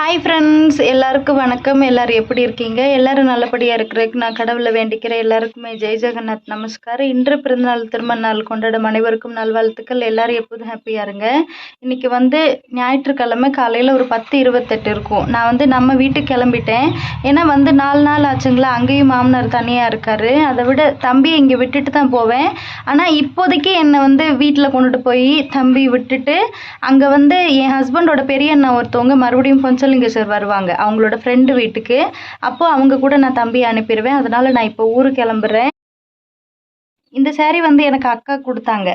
Hi friends எல்லாருக்கும் வணக்கம். எல்லாரும் எப்படி இருக்கீங்க? எல்லாரும் நல்லபடியாக இருக்கிறதுக்கு நான் கடவுளை வேண்டிக்கிறேன். எல்லாருக்குமே ஜெய் ஜெகநாத் நமஸ்காரம். இன்று பிறந்தநாள் திருமண நாள் கொண்டாடும் அனைவருக்கும் நல்வாழ்த்துக்கள். எல்லாரும் எப்போதும் ஹாப்பியாக இருங்க. இன்னைக்கு வந்து ஞாயிற்றுக்கிழமை காலையில் ஒரு பத்து இருபத்தெட்டு இருக்கும். நான் வந்து நம்ம வீட்டுக்கு கிளம்பிட்டேன். ஏன்னா வந்து நாலு நாள் ஆச்சுங்களா? அங்கேயும் மாமனார் தனியாக இருக்காரு. அதை விட தம்பி இங்கே விட்டுட்டு தான் போவேன். ஆனால் இப்போதைக்கு என்னை வந்து வீட்டில் கொண்டுட்டு போய் தம்பி விட்டுட்டு அங்கே வந்து என் ஹஸ்பண்டோட பெரிய அண்ணா ஒருத்தவங்க மறுபடியும் கொஞ்சம் முத்துலிங்கேஸ்வர் வருவாங்க. அவங்களோட ஃப்ரெண்டு வீட்டுக்கு. அப்போ அவங்க கூட நான் தம்பியை அனுப்பிடுவேன் அதனால நான் இப்போ ஊருக்கு கிளம்புறேன். இந்த சேரீ வந்து எனக்கு அக்கா கொடுத்தாங்க.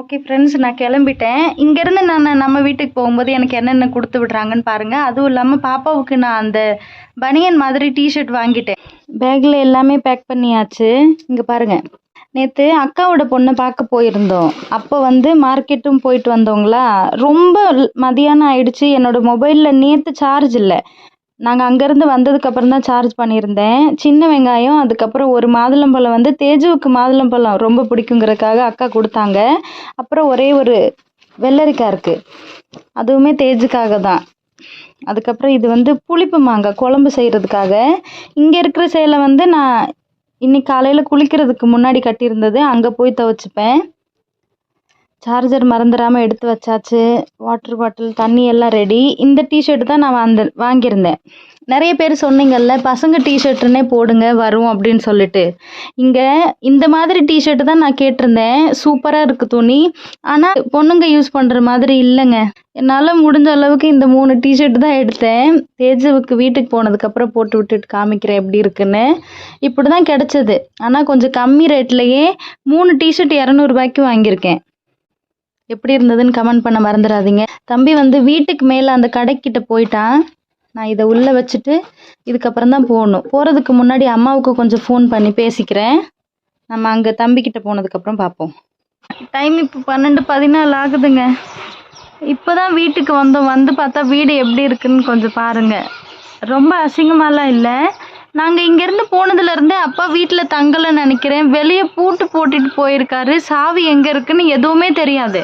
ஓகே ஃப்ரெண்ட்ஸ் நான் கிளம்பிட்டேன். இங்கேருந்து நான் நம்ம வீட்டுக்கு போகும்போது எனக்கு என்னென்ன கொடுத்து விடுறாங்கன்னு பாருங்கள் அதுவும் இல்லாமல் பாப்பாவுக்கு நான் அந்த பனியன் மாதிரி டிஷர்ட் வாங்கிட்டேன். பேக்கில் எல்லாமே பேக் பண்ணியாச்சு. இங்கே பாருங்கள் நேற்று அக்காவோட பொண்ணை பார்க்க போயிருந்தோம். அப்போ வந்து மார்க்கெட்டும் போயிட்டு வந்தோங்களா? ரொம்ப மதியானம் ஆயிடுச்சு. என்னோட மொபைலில் நேற்று சார்ஜ் இல்லை. நாங்கள் அங்கேருந்து வந்ததுக்கப்புறம் தான் சார்ஜ் பண்ணியிருந்தேன். சின்ன வெங்காயம் அதுக்கப்புறம் ஒரு மாதுளம்பழம் வந்து தேஜுவுக்கு மாதுளம்பழம் ரொம்ப பிடிக்குங்கிறதுக்காக அக்கா கொடுத்தாங்க. அப்புறம் ஒரே ஒரு வெள்ளரிக்காய் இருக்குது அதுவுமே தேஜுக்காக தான். அதுக்கப்புறம் இது வந்து புளிப்பு மாங்காய் குழம்பு செய்கிறதுக்காக இங்கே இருக்கிற சேலை வந்து நான் இன்னைக்கு காலையில் குளிக்கிறதுக்கு முன்னாடி கட்டியிருந்தது அங்கே போய் துவச்சிப்பேன். சார்ஜர் மறந்துடாமல் எடுத்து வச்சாச்சு. வாட்டர் பாட்டில் தண்ணி எல்லாம் ரெடி இந்த டிஷர்ட் தான் நான் வந்து வாங்கியிருந்தேன். நிறைய பேர் சொன்னீங்கல்ல பசங்க டிஷர்ட்டுன்னே போடுங்க வரும் அப்படின்னு சொல்லிட்டு. இங்கே இந்த மாதிரி டிஷர்ட்டு தான் நான் கேட்டிருந்தேன். சூப்பராக இருக்குது துணி. ஆனால் பொண்ணுங்க யூஸ் பண்ணுற மாதிரி இல்லைங்க. என்னால் முடிஞ்ச அளவுக்கு இந்த மூணு டிஷர்ட் தான் எடுத்தேன். தேஜுவுக்கு வீட்டுக்கு போனதுக்கப்புறம் போட்டு விட்டுட்டு காமிக்கிறேன் எப்படி இருக்குன்னு. இப்படி தான் கிடச்சிது. ஆனால் கொஞ்சம் கம்மி ரேட்லேயே மூணு டிஷர்ட் இரநூறுபாய்க்கு வாங்கியிருக்கேன். எப்படி இருந்ததுன்னு கமெண்ட் பண்ண மறந்துடாதீங்க தம்பி வந்து வீட்டுக்கு மேலே அந்த கடைக்கிட்ட போயிட்டான். நான் இதை உள்ளே வச்சுட்டு இதுக்கப்புறம் தான் போகணும். போகிறதுக்கு முன்னாடி அம்மாவுக்கு கொஞ்சம் ஃபோன் பண்ணி பேசிக்கிறேன். நம்ம அங்கே தம்பிக்கிட்ட போனதுக்கப்புறம் பார்ப்போம். டைம் இப்போ பன்னெண்டு பதினாலு ஆகுதுங்க. இப்போ தான் வீட்டுக்கு வந்தோம். வந்து பார்த்தா வீடு எப்படி இருக்குன்னு கொஞ்சம் பாருங்கள் ரொம்ப அசிங்கமாலாம் இல்லை. நாங்கள் இங்கேருந்து போனதுலேருந்தே அப்பா வீட்டில் தங்கலைன்னு நினைக்கிறேன். வெளியே பூட்டு போட்டுட்டு போயிருக்காரு. சாவி எங்கே இருக்குன்னு எதுவுமே தெரியாது.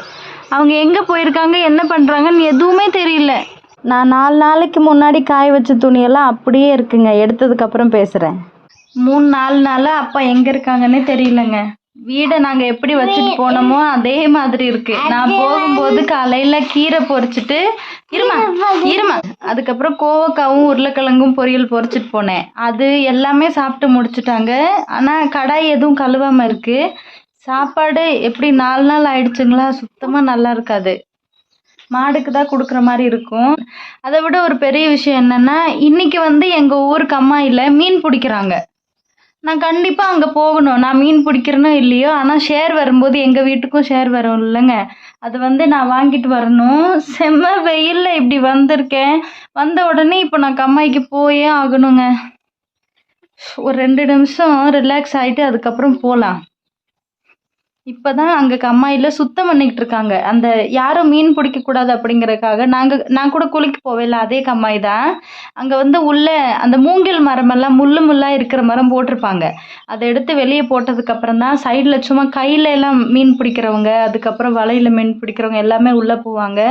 அவங்க எங்கே போயிருக்காங்க என்ன பண்ணுறாங்கன்னு எதுவுமே தெரியல. நான் நாலு நாளைக்கு முன்னாடி காய வச்ச துணியெல்லாம் அப்படியே இருக்குங்க. எடுத்ததுக்கப்புறம் பேசுகிறேன் மூணு நாலு நாளாக அப்பா எங்கே இருக்காங்கன்னே தெரியலங்க. வீடை நாங்கள் எப்படி வச்சுட்டு போனோமோ அதே மாதிரி இருக்கு. நான் போகும்போது காலையில் கீரை பொரிச்சிட்டு இருமா இருமா அதுக்கப்புறம் கோவக்காவும் உருளைக்கிழங்கும் பொரியல் பொரிச்சிட்டு போனேன். அது எல்லாமே சாப்பிட்டு முடிச்சிட்டாங்க. ஆனால் கடாய் எதுவும் கழுவாமல் இருக்கு. சாப்பாடு எப்படி நாலு நாள் ஆயிடுச்சுங்களா? சுத்தமாக நல்லா இருக்காது. மாடுக்கு தான் கொடுக்குற மாதிரி இருக்கும். அதை விட ஒரு பெரிய விஷயம் என்னன்னா இன்னைக்கு வந்து எங்கள் ஊருக்கு அம்மாயில் மீன் பிடிக்கிறாங்க. நான் கண்டிப்பாக அங்கே போகணும். நான் மீன் பிடிக்கிறேனோ இல்லையோ ஆனால் ஷேர் வரும்போது எங்கள் வீட்டுக்கும் ஷேர் வரும் இல்லைங்க. அது வந்து நான் வாங்கிட்டு வரணும். செம்ம வெயிலில் இப்படி வந்திருக்கேன். வந்த உடனே இப்போ நான் கம்மாய்க்கு போயே ஆகணுங்க. ஒரு ரெண்டு நிமிஷம் ரிலாக்ஸ் ஆகிட்டு அதுக்கப்புறம் போகலாம் இப்போ தான் அங்கே கம்மாயில் சுத்தம் பண்ணிக்கிட்டு இருக்காங்க. அந்த யாரும் மீன் பிடிக்கக்கூடாது அப்படிங்கிறதுக்காக நாங்கள் நான் கூட குளிக்க போவேல அதே கம்மாய் தான். அங்கே வந்து உள்ள அந்த மூங்கில் மரமெல்லாம் முள்ளு முள்ளாக இருக்கிற மரம் போட்டிருப்பாங்க. அதை எடுத்து வெளியே போட்டதுக்கப்புறம் தான் சைடில் சும்மா கையில எல்லாம் மீன் பிடிக்கிறவங்க அதுக்கப்புறம் வலையில் மீன் பிடிக்கிறவங்க எல்லாமே உள்ளே போவாங்க.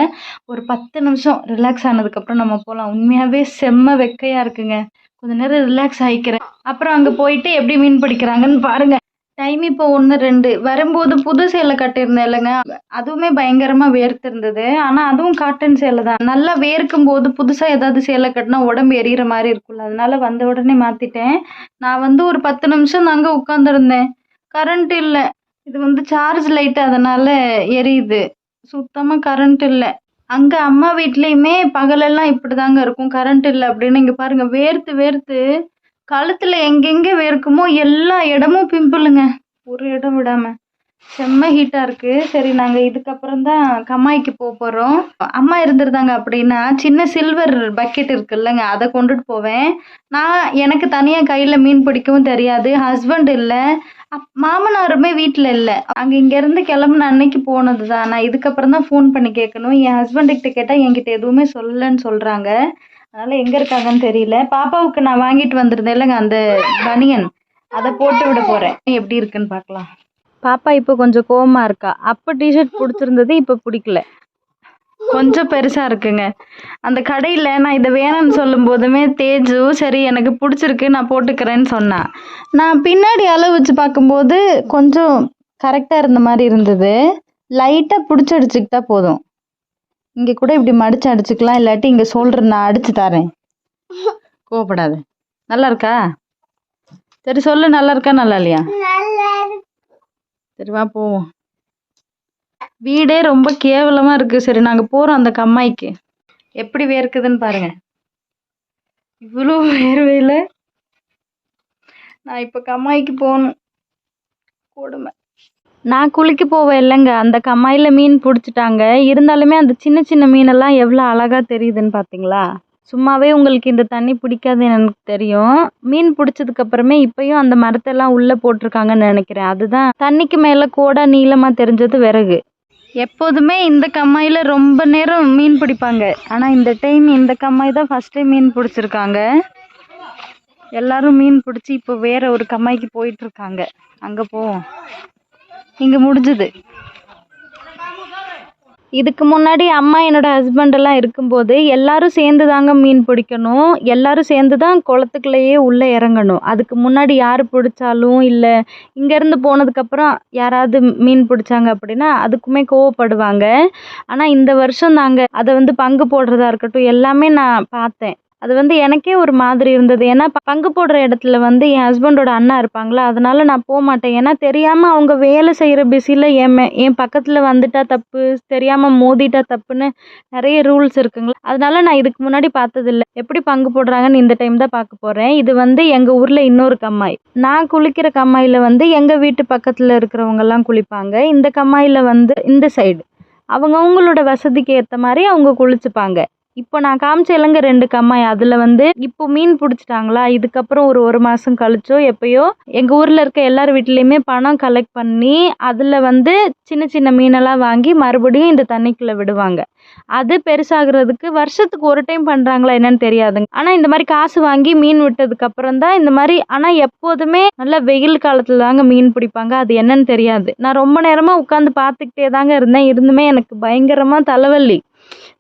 ஒரு பத்து நிமிஷம் ரிலாக்ஸ் ஆனதுக்கப்புறம் நம்ம போகலாம் உண்மையாகவே செம்ம வெக்கையாக இருக்குங்க. கொஞ்ச நேரம் ரிலாக்ஸ் ஆகிக்கிறேன் அப்புறம் அங்கே போயிட்டு எப்படி மீன் பிடிக்கிறாங்கன்னு பாருங்க. டைம் இப்போ ஒன்று ரெண்டு. வரும்போது புது சேலை கட்டியிருந்தேன் இல்லைங்க. அதுவுமே பயங்கரமாக வேர்த்திருந்தது. ஆனால் அதுவும் காட்டன் சேலை தான். நல்லா வேர்க்கும் போது புதுசாக ஏதாவது சேலை கட்டினா உடம்பு எரியிற மாதிரி இருக்கும்ல. அதனால வந்த உடனே மாற்றிட்டேன் நான் வந்து ஒரு பத்து நிமிஷம் தாங்க உட்காந்துருந்தேன் கரண்ட் இல்லை. இது வந்து சார்ஜ் லைட் அதனால எரியுது. சுத்தமாக கரண்ட் இல்லை. அங்கே அம்மா வீட்லேயுமே பகலெல்லாம் இப்படி தாங்க இருக்கும். கரண்ட் இல்லை அப்படின்னு இங்கே பாருங்கள் வேர்த்து வேர்த்து கழுத்தில் எங்கெங்கே வேர்க்குமோ எல்லா இடமும் பிம்பிளுங்க ஒரு இடம் விடாம. செம்ம ஹீட்டாக இருக்குது சரி நாங்கள் இதுக்கப்புறம் தான் கம்மாய்க்கு போக போகிறோம் அம்மா இருந்திருந்தாங்க அப்படின்னா சின்ன சில்வர் பக்கெட் இருக்குல்லங்க. அதை கொண்டுட்டு போவேன். நான் எனக்கு தனியாக கையில் மீன் பிடிக்கவும் தெரியாது. ஹஸ்பண்ட் இல்லை. அப் மாமனாருமே வீட்டில் இல்லை. அங்கே இங்கேருந்து கிளம்புன அன்னைக்கு போனது தான் நான் இதுக்கப்புறம் தான் ஃபோன் பண்ணி கேட்கணும். என் ஹஸ்பண்டுக்கிட்ட கேட்டால் என்கிட்ட எதுவுமே சொல்லலைன்னு சொல்கிறாங்க அதனால் எங்கே இருக்காங்கன்னு தெரியல. பாப்பாவுக்கு நான் வாங்கிட்டு வந்திருந்தேன். இல்லைங்க அந்த பனியன். அதை போட்டு விட போகிறேன் எப்படி இருக்குன்னு பார்க்கலாம். பாப்பா இப்போ கொஞ்சம் கோவமாக இருக்கா. அப்போ டிஷர்ட் பிடிச்சிருந்தது இப்போ பிடிக்கல. கொஞ்சம் பெருசாக இருக்குங்க. அந்த கடையில் நான் இதை வேணும்னு சொல்லும் போதுமே தேஜு சரி எனக்கு பிடிச்சிருக்கு நான் போட்டுக்கிறேன்னு சொன்னான் நான் பின்னாடி அளவு வச்சு பார்க்கும்போது கொஞ்சம் கரெக்டாக இருந்த மாதிரி இருந்தது. லைட்டாக பிடிச்சடிச்சுக்கிட்டா போதும். இங்கே கூட இப்படி மடிச்சு அடிச்சுக்கலாம் இல்லாட்டி இங்கே சொல்கிற நான் அடிச்சு தரேன். கோவப்படாத. நல்லா இருக்கா சரி சொல்லு நல்லா இருக்கா நல்லா இல்லையா சரி வா போவோம். வீடே ரொம்ப கேவலமா இருக்கு. சரி நாங்க போறோம் அந்த கம்மாய்க்கு. எப்படி வேர்க்குதுன்னு பாருங்க. இவ்வளோ வேர்வையில நான் இப்ப கம்மாய்க்கு போகணும். கொடுமை. நான் குளிக்க போவேன் இல்லைங்க. அந்த கம்மாயில மீன் பிடிச்சிட்டாங்க. இருந்தாலுமே அந்த சின்ன சின்ன மீனெல்லாம் எவ்வளோ அழகாக தெரியுதுன்னு பார்த்தீங்களா சும்மாவே உங்களுக்கு இந்த தண்ணி பிடிக்காதுன்னு எனக்கு தெரியும். மீன் பிடிச்சதுக்கப்புறமே இப்போயும் இப்பயும் அந்த மரத்தெல்லாம் உள்ளே போட்டிருக்காங்கன்னு நினைக்கிறேன். அதுதான் தண்ணிக்கு மேலே கோடா நீளமாக தெரிஞ்சது விறகு. எப்போதுமே இந்த கம்மாயில ரொம்ப நேரம் மீன் பிடிப்பாங்க. ஆனால் இந்த டைம் இந்த கம்மாய் தான் ஃபஸ்ட் டைம் மீன் பிடிச்சிருக்காங்க. எல்லாரும் மீன் பிடிச்சி இப்போ வேற ஒரு கம்மாய்க்கு போயிட்டுருக்காங்க அங்கே போவோம். இங்கே முடிஞ்சுது. இதுக்கு முன்னாடி அம்மா என்னோட ஹஸ்பண்டெல்லாம் இருக்கும்போது எல்லாரும் சேர்ந்து தாங்க மீன் பிடிக்கணும். எல்லாரும் சேர்ந்து தான் குளத்துக்குள்ளேயே உள்ளே இறங்கணும். அதுக்கு முன்னாடி யார் பிடிச்சாலும் இல்லை. இங்கேருந்து போனதுக்கப்புறம் யாராவது மீன் பிடிச்சாங்க அப்படின்னா அதுக்குமே கோவப்படுவாங்க. ஆனால் இந்த வருஷம் நாங்கள் அதை வந்து பங்கு போடுறதா இருக்கட்டும் எல்லாமே நான் பார்த்தேன். அது வந்து எனக்கே ஒரு மாதிரி இருந்தது. ஏன்னா பங்கு போடுற இடத்துல வந்து என் ஹஸ்பண்டோட அண்ணா இருப்பாங்களா அதனால நான் போக மாட்டேன். ஏன்னா தெரியாமல் அவங்க வேலை செய்கிற பிஸியில் என் என் பக்கத்தில் வந்துட்டா தப்பு தெரியாமல் மோதிட்டா தப்புன்னு நிறைய ரூல்ஸ் இருக்குங்களா? அதனால நான் இதுக்கு முன்னாடி பார்த்ததில்ல. எப்படி பங்கு போடுறாங்கன்னு இந்த டைம் தான் பார்க்க போகிறேன் இது வந்து எங்கள் ஊரில் இன்னொரு கம்மாய். நான் குளிக்கிற கம்மாயில் வந்து எங்கள் வீட்டு பக்கத்தில் இருக்கிறவங்கெல்லாம் குளிப்பாங்க. இந்த கம்மாயில வந்து இந்த சைடு அவங்க அவங்களோட வசதிக்கு ஏற்ற மாதிரி அவங்க குளிச்சுப்பாங்க. இப்போ நான் காமிச்ச இல்லைங்க ரெண்டு கம்மாய் அதில் வந்து இப்போ மீன் பிடிச்சிட்டாங்களா? இதுக்கப்புறம் ஒரு ஒரு மாதம் கழிச்சோ எப்பயோ எங்கள் ஊரில் இருக்க எல்லார் வீட்லேயுமே பணம் கலெக்ட் பண்ணி அதில் வந்து சின்ன சின்ன மீனெல்லாம் வாங்கி மறுபடியும் இந்த தண்ணிக்குள்ளே விடுவாங்க. அது பெருசாகிறதுக்கு வருஷத்துக்கு ஒரு டைம் பண்ணுறாங்களா என்னன்னு தெரியாதுங்க. ஆனால் இந்த மாதிரி காசு வாங்கி மீன் விட்டதுக்கப்புறம் தான் இந்த மாதிரி ஆனால் எப்போதுமே நல்ல வெயில் காலத்தில் தாங்க மீன் பிடிப்பாங்க. அது என்னன்னு தெரியாது. நான் ரொம்ப நேரமாக உட்காந்து பார்த்துக்கிட்டே தாங்க இருந்தேன். இருந்துமே எனக்கு பயங்கரமாக தலைவலி.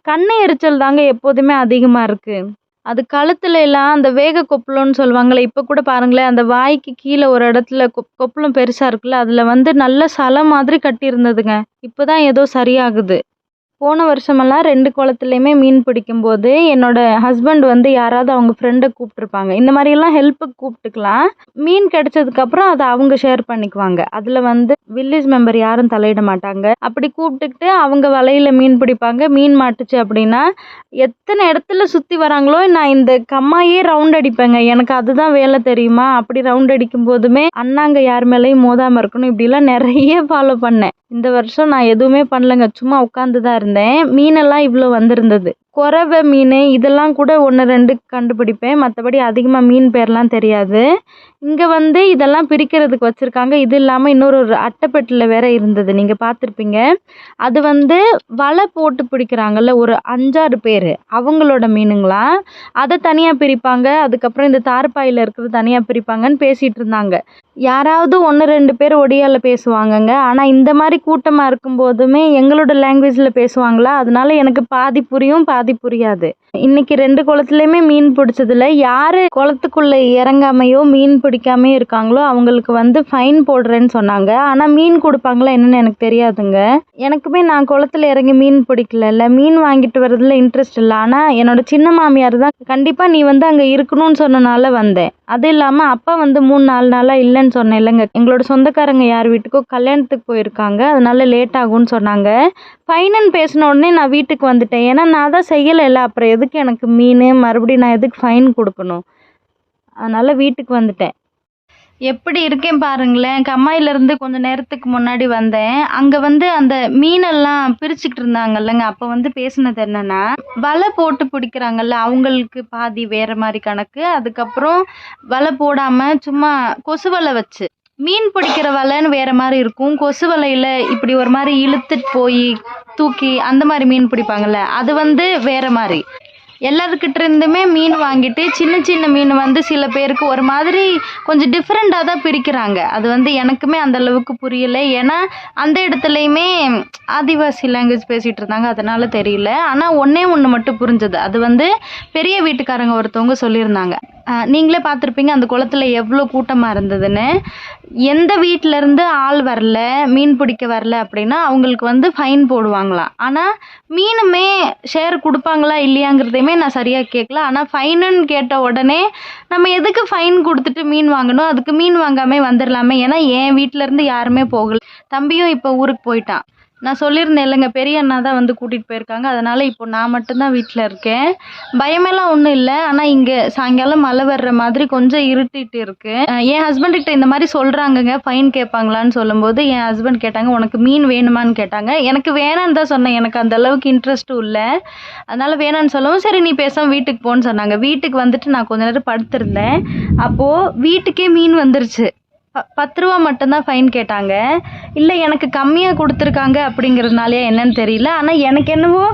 கண்ணை எரிச்சல் தாங்க எப்போதுமே அதிகமாக இருக்குது அது கழுத்துல எல்லாம் அந்த வேக கொப்பளம்னு சொல்லுவாங்கள்ல இப்போ கூட பாருங்களேன் அந்த வாய்க்கு கீழே ஒரு இடத்துல கொப் கொப்பளம் பெருசாக இருக்குல்ல அதில் வந்து நல்ல சலை மாதிரி கட்டியிருந்ததுங்க. இப்போ தான் ஏதோ சரியாகுது. போன வருஷமெல்லாம் ரெண்டு குளத்துலையுமே மீன் பிடிக்கும்போது என்னோட ஹஸ்பண்ட் வந்து யாராவது அவங்க ஃப்ரெண்டை கூப்பிட்ருப்பாங்க இந்த மாதிரியெல்லாம் ஹெல்ப்புக்கு கூப்பிட்டுக்கலாம். மீன் கிடைச்சதுக்கப்புறம் அதை அவங்க ஷேர் பண்ணிக்குவாங்க. அதில் வந்து வில்லேஜ் மெம்பர் யாரும் தலையிட மாட்டாங்க. அப்படி கூப்பிட்டுக்கிட்டு அவங்க வலையில் மீன் பிடிப்பாங்க. மீன் மாட்டுச்சு அப்படின்னா எத்தனை இடத்துல சுற்றி வராங்களோ நான் இந்த கம்மாயே ரவுண்ட் அடிப்பேங்க. எனக்கு அதுதான் வேலை தெரியுமா? அப்படி ரவுண்ட் அடிக்கும் போதுமே அண்ணாங்க யார் மேலேயும் மோதாமல் இருக்கணும். இப்படிலாம் நிறைய ஃபாலோ பண்ணேன். இந்த வருஷம் நான் எதுவுமே பண்ணலங்க. சும்மா உட்காந்து தான் இருந்தேன். மீனெல்லாம் இவ்வளோ வந்திருந்தது. குறவை மீன் இதெல்லாம் கூட ஒன்று ரெண்டு கண்டுபிடிப்பேன். மற்றபடி அதிகமாக மீன் பேர்லாம் தெரியாது. இங்கே வந்து இதெல்லாம் பிரிக்கிறதுக்கு வச்சுருக்காங்க. இது இல்லாமல் இன்னொரு ஒரு அட்டைப்பெட்டில் வேற இருந்தது. நீங்கள் பார்த்துருப்பீங்க அது வந்து வலை போட்டு பிடிக்கிறாங்கல்ல ஒரு அஞ்சாறு பேர். அவங்களோட மீனுங்களா? அதை தனியாக பிரிப்பாங்க. அதுக்கப்புறம் இந்த தார்பாயில் இருக்கிறது தனியாக பிரிப்பாங்கன்னு பேசிகிட்டு இருந்தாங்க. யாராவது ஒன்று ரெண்டு பேர் ஒடியாவில் பேசுவாங்கங்க. ஆனால் இந்த மாதிரி கூட்டமாக இருக்கும்போதுமே எங்களோட லாங்குவேஜில் பேசுவாங்களா? அதனால எனக்கு பாதி புரியும் பாதி புரியாது. இன்னைக்கு ரெண்டு குளத்துலையுமே மீன் பிடிச்சதுல யார் குளத்துக்குள்ளே இறங்காமையோ மீன் பிடிக்காமையோ இருக்காங்களோ அவங்களுக்கு வந்து ஃபைன் போடுறேன்னு சொன்னாங்க. ஆனால் மீன் கொடுப்பாங்களா என்னன்னு எனக்கு தெரியாதுங்க. எனக்குமே நான் குளத்துல இறங்கி மீன் பிடிக்கல மீன் வாங்கிட்டு வர்றதுல இன்ட்ரெஸ்ட் இல்லை. ஆனால் என்னோட சின்ன மாமியார் தான் கண்டிப்பாக நீ வந்து அங்கே இருக்கணும்னு சொன்னனால வந்தேன். அது இல்லாமல் அப்பா வந்து மூணு நாலு நாளாக இல்லைன்னு சொன்னேன். இல்லைங்க. எங்களோட சொந்தக்காரங்க யார் வீட்டுக்கோ கல்யாணத்துக்கு போயிருக்காங்க. அதனால லேட் ஆகும்னு சொன்னாங்க. ஃபைனன் பேசின உடனே நான் வீட்டுக்கு வந்துட்டேன். ஏன்னா நான் தான் செய்யலைல்ல. அப்புறம் எதுக்கு எனக்கு மீன்? மறுபடியும் நான் எதுக்கு ஃபைன் கொடுக்கணும்? அதனால் வீட்டுக்கு வந்துட்டேன். எப்படி இருக்கேன் பாருங்களேன். கம்மாயிலேருந்து கொஞ்சம் நேரத்துக்கு முன்னாடி வந்தேன். அங்கே வந்து அந்த மீனெல்லாம் பிரிச்சுக்கிட்டு இருந்தாங்கல்லங்க. அப்போ வந்து பேசினது என்னென்னா வலை போட்டு பிடிக்கிறாங்கல்ல அவங்களுக்கு பாதி வேறு மாதிரி கணக்கு. அதுக்கப்புறம் வலை போடாமல் சும்மா கொசு வலை வச்சு. மீன் பிடிக்கிற வலைன்னு வேறு மாதிரி இருக்கும். கொசு வலையில் இப்படி ஒரு மாதிரி இழுத்துட்டு போய் தூக்கி அந்த மாதிரி மீன் பிடிப்பாங்கல்ல அது வந்து வேறு மாதிரி. எல்லாருக்கிட்ட இருந்துமே மீன் வாங்கிட்டு சின்ன சின்ன மீன் வந்து சில பேருக்கு ஒரு மாதிரி கொஞ்சம் டிஃப்ரெண்ட்டாக தான் பிரிக்கிறாங்க. அது வந்து எனக்குமே அந்த அளவுக்கு புரியல. ஏன்னா அந்த இடத்துலையுமே ஆதிவாசி லாங்குவேஜ் பேசிகிட்டு இருந்தாங்க அதனால தெரியல. ஆனால் ஒன்றே ஒன்று மட்டும் புரிஞ்சது. அது வந்து பெரிய வீட்டுக்காரங்க ஒருத்தவங்க சொல்லியிருந்தாங்க. நீங்களே பார்த்துருப்பீங்க அந்த குளத்துல எவ்வளோ கூட்டமாக இருந்ததுன்னு. எந்த வீட்ல ஆள் வரல மீன் பிடிக்க வரல அப்படின்னா அவங்களுக்கு வந்து ஃபைன் போடுவாங்களாம் ஆனால் மீனுமே ஷேர் கொடுப்பாங்களா இல்லையாங்கிறதையுமே நான் சரியாக கேட்கல. ஆனால் ஃபைனுன்னு கேட்ட உடனே நம்ம எதுக்கு ஃபைன் கொடுத்துட்டு மீன் வாங்கணும்? அதுக்கு மீன் வாங்காமே வந்துடலாமே ஏன்னா என் வீட்ல இருந்து யாருமே போகல. தம்பியும் இப்போ ஊருக்கு போயிட்டான். நான் சொல்லியிருந்தேன் இல்லைங்க பெரிய அண்ணா தான் வந்து கூட்டிகிட்டு போயிருக்காங்க. அதனால் இப்போ நான் மட்டும்தான் வீட்டில் இருக்கேன். பயமெல்லாம் ஒன்றும் இல்லை. ஆனால் இங்கே சாயங்காலம் மழை வர்ற மாதிரி கொஞ்சம் இருட்டிட்டு இருக்கு. என் ஹஸ்பண்ட்கிட்ட இந்த மாதிரி சொல்கிறாங்கங்க ஃபைன் கேட்பாங்களான்னு சொல்லும்போது என் ஹஸ்பண்ட் கேட்டாங்க உனக்கு மீன் வேணுமான்னு கேட்டாங்க. எனக்கு வேணான்னு தான் சொன்னேன். எனக்கு அந்த அளவுக்கு இன்ட்ரெஸ்ட்டும் இல்லை. அதனால் வேணான்னு சொல்லவும் சரி நீ பேசாம வீட்டுக்கு போன்னு சொன்னாங்க. வீட்டுக்கு வந்துட்டு நான் கொஞ்ச நேரம் படுத்திருந்தேன். அப்போது வீட்டுக்கே மீன் வந்துருச்சு. ப பத்து ரூபா மட்டும்தான் ஃபைன் கேட்டாங்க. இல்லை எனக்கு கம்மியாக கொடுத்துருக்காங்க அப்படிங்கிறதுனாலயா என்னன்னு தெரியல. ஆனால் எனக்கு என்னவோ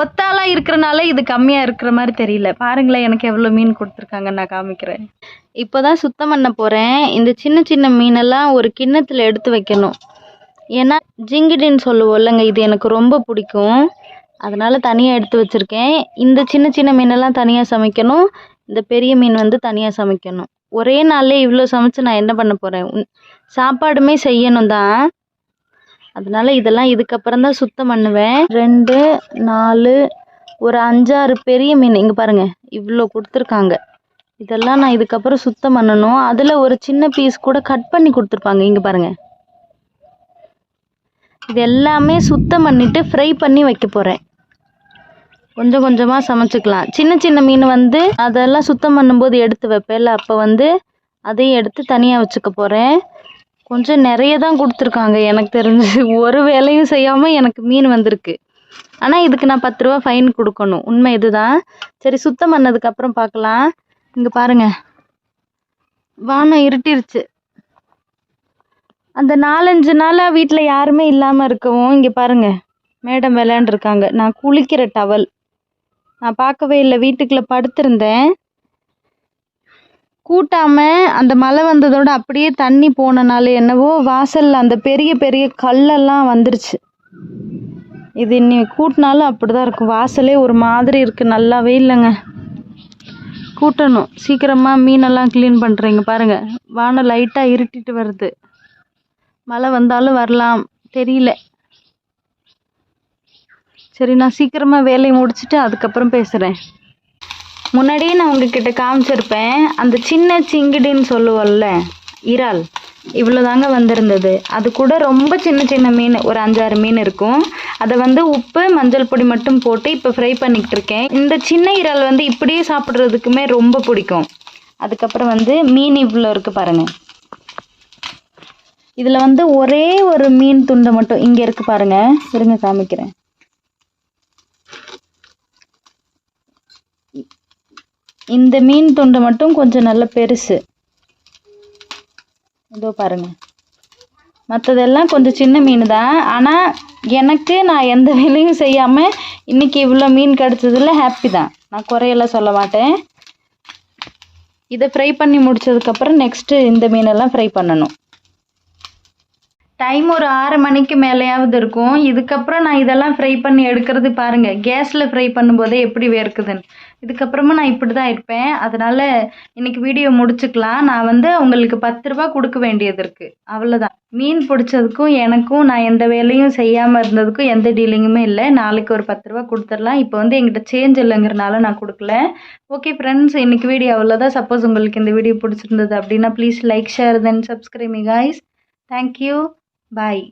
ஒத்தாளாக இருக்கிறனால இது கம்மியாக இருக்கிற மாதிரி தெரியல. பாருங்களேன் எனக்கு எவ்வளோ மீன் கொடுத்துருக்காங்க நான் காமிக்கிறேன். இப்போ தான் சுத்தம் பண்ண போகிறேன் இந்த சின்ன சின்ன மீனெல்லாம் ஒரு கிண்ணத்தில் எடுத்து வைக்கணும். ஏன்னா ஜிங்கிடின்னு சொல்லுவோம் இல்லைங்க இது எனக்கு ரொம்ப பிடிக்கும். அதனால் தனியாக எடுத்து வச்சுருக்கேன். இந்த சின்ன சின்ன மீனெல்லாம் தனியாக சமைக்கணும். இந்த பெரிய மீன் வந்து தனியாக சமைக்கணும். ஒரே நாளில் இவ்வளோ சமைச்சு நான் என்ன பண்ண போகிறேன் சாப்பாடுமே செய்யணும் தான் அதனால இதெல்லாம் இதுக்கப்புறம் தான் சுத்தம் பண்ணுவேன். ரெண்டு நாலு ஒரு அஞ்சாறு பெரிய மீன். இங்கே பாருங்கள் இவ்வளோ கொடுத்துருக்காங்க. இதெல்லாம் நான் இதுக்கப்புறம் சுத்தம் பண்ணணும். அதில் ஒரு சின்ன பீஸ் கூட கட் பண்ணி கொடுத்துருப்பாங்க. இங்கே பாருங்கள் இது எல்லாமே சுத்தம் பண்ணிவிட்டு ஃப்ரை பண்ணி வைக்க போகிறேன் கொஞ்சம் கொஞ்சமாக சமைச்சிக்கலாம். சின்ன சின்ன மீன் வந்து அதெல்லாம் சுத்தம் பண்ணும்போது எடுத்து வைப்பேன்ல. அப்போ வந்து அதையும் எடுத்து தனியாக வச்சுக்க போகிறேன் கொஞ்சம் நிறைய தான் கொடுத்துருக்காங்க. எனக்கு தெரிஞ்சு ஒரு வேலையும் செய்யாமல் எனக்கு மீன் வந்திருக்கு. ஆனால் இதுக்கு நான் பத்து ரூபா ஃபைன் கொடுக்கணும். உண்மை இதுதான். சரி சுத்தம் பண்ணதுக்கப்புறம் பார்க்கலாம். இங்கே பாருங்க. வானம் இருட்டிருச்சு. அந்த நாலஞ்சு நாளாக வீட்டில் யாருமே இல்லாமல் இருக்கவும் இங்கே பாருங்கள் மேடம் விளையாண்டுருக்காங்க. நான் குளிக்கிற டவல் நான் பார்க்கவே இல்லை வீட்டுக்குள்ளே படுத்திருந்தேன். கூட்டாமல் அந்த மழை வந்ததோட அப்படியே தண்ணி போனனால என்னவோ வாசலில் அந்த பெரிய பெரிய கல்லெல்லாம் வந்துருச்சு. இது இன்னி கூட்டினாலும் அப்படி தான் இருக்கும். வாசலே ஒரு மாதிரி இருக்குது நல்லாவே இல்லைங்க. கூட்டணும். சீக்கிரமாக மீனெல்லாம் க்ளீன் பண்ணுறீங்க பாருங்கள் வானம் லைட்டாக இருட்டிட்டு வருது. மழை வந்தாலும் வரலாம். தெரியல. சரி நான் சீக்கிரமாக வேலையை முடிச்சுட்டு அதுக்கப்புறம் பேசுகிறேன் முன்னாடியே நான் உங்ககிட்ட காமிச்சிருப்பேன் அந்த சின்ன சிங்கிடின்னு சொல்லுவோம்ல இறால் இவ்வளோ தாங்க வந்திருந்தது. அது கூட ரொம்ப சின்ன சின்ன மீன் ஒரு அஞ்சாறு மீன் இருக்கும். அதை வந்து உப்பு மஞ்சள் பொடி மட்டும் போட்டு இப்போ ஃப்ரை பண்ணிக்கிட்டு இருக்கேன். இந்த சின்ன இறால் வந்து இப்படியே சாப்பிட்றதுக்குமே ரொம்ப பிடிக்கும். அதுக்கப்புறம் வந்து மீன் இவ்வளோ இருக்குது பாருங்கள் இதில் வந்து ஒரே ஒரு மீன் துண்டை மட்டும் இங்கே இருக்குது பாருங்கள் இருங்க காமிக்கிறேன். இந்த மீன் துண்டு மட்டும் கொஞ்சம் நல்ல பெருசு. இதோ பாருங்க. மற்றதெல்லாம் கொஞ்சம் சின்ன மீன் தான் ஆனால் எனக்கு நான் எந்த வேலையும் செய்யாமல் இன்றைக்கி இவ்வளோ மீன் கிடச்சதில் ஹாப்பி தான். நான் குறையெல்லாம் சொல்ல மாட்டேன். இதை ஃப்ரை பண்ணி முடிச்சதுக்கப்புறம் நெக்ஸ்ட்டு இந்த மீனெல்லாம் ஃப்ரை பண்ணணும். டைம் ஒரு ஆறு மணிக்கு மேலேயாவது இருக்கும். இதுக்கப்புறம் நான் இதெல்லாம் ஃப்ரை பண்ணி எடுக்கிறது பாருங்கள் கேஸில் ஃப்ரை பண்ணும்போதே எப்படி வேர்க்குதுன்னு. இதுக்கப்புறமா நான் இப்படி தான் இருப்பேன். அதனால் இன்றைக்கி வீடியோ முடிச்சுக்கலாம். நான் வந்து உங்களுக்கு பத்து ரூபா கொடுக்க வேண்டியது இருக்குது அவ்வளோதான் மீன் பிடிச்சதுக்கும் எனக்கும் நான் எந்த வேலையும் செய்யாமல் இருந்ததுக்கும் எந்த டீலிங்குமே இல்லை. நாளைக்கு ஒரு பத்து ரூபா கொடுத்துடலாம். இப்போ வந்து எங்கிட்ட சேஞ்ச் இல்லைங்கிறனால நான் கொடுக்கல. ஓகே ஃப்ரெண்ட்ஸ் இன்றைக்கி வீடியோ அவ்வளோதான் சப்போஸ் உங்களுக்கு இந்த வீடியோ பிடிச்சிருந்தது அப்படின்னா please like share then subscribe guys thank you bye